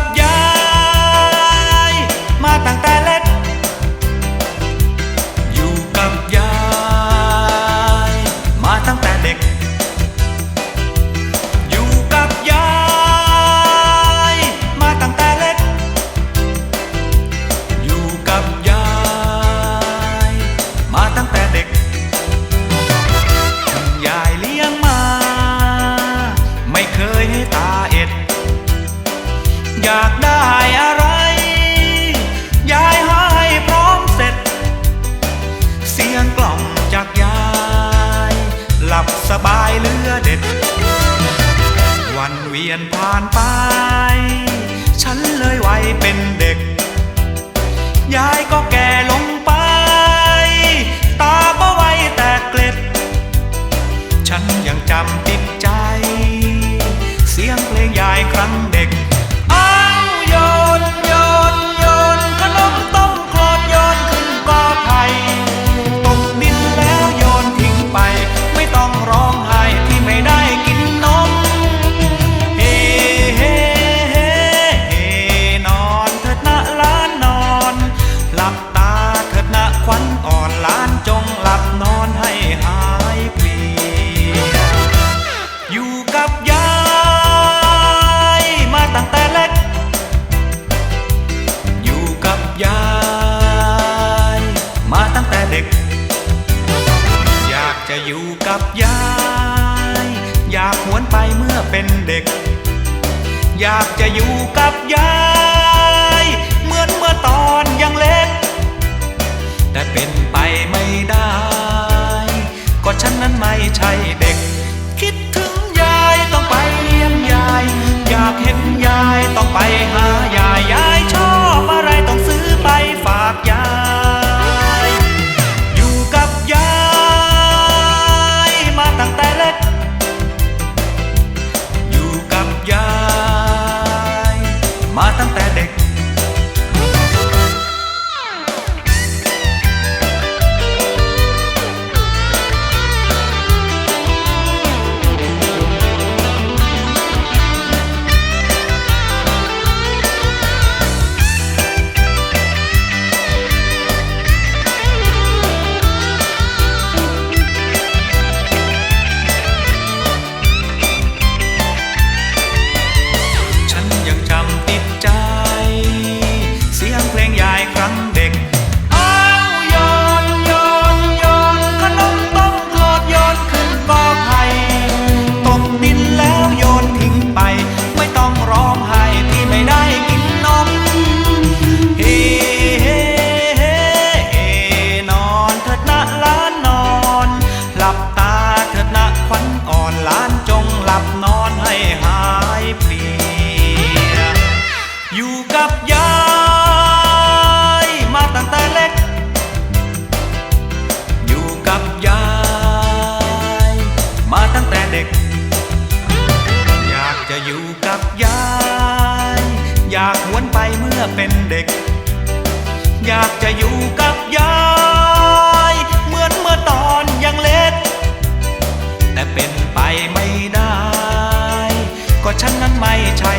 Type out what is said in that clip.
กับยาย มาตั้งแต่เล็ก อยู่กับยาย มาตั้งแต่เด็ก อยู่กับยาย มาตั้งแต่เล็ก อยู่กับยาย มาตั้งแต่เด็ก ยายเลี้ยงมา ไม่เคยให้ตา อยากได้อะไรยายหาให้พร้อมเสร็จ เสียงกล่อมจากยาย หลับสบายเลือเด็ด วันเวียนผ่านไป ฉันเลยวัยเป็นเด็ก ยายก็แก่ลงไป ตาก็ไวแต่เกล็ด ฉันยังจำติดใจ เสียงเพลงยายครั้งเด็ก จะอยู่กับยาย อยากหวนไปเมื่อเป็นเด็ก อยากจะอยู่กับยาย เหมือนเมื่อตอนยังเล็ก แต่เป็นไปไม่ได้ ก็ฉันนั้นไม่ใช่เด็ก คิดถึงยายต้องไปเลี้ยงยาย อยากเห็น อเป็นเด็ก อยากจะอยู่กับยาย เหมือนเมื่อตอนยังเล็ก แต่เป็นไปไม่ได้ ก็ฉันนั้นไม่ใช่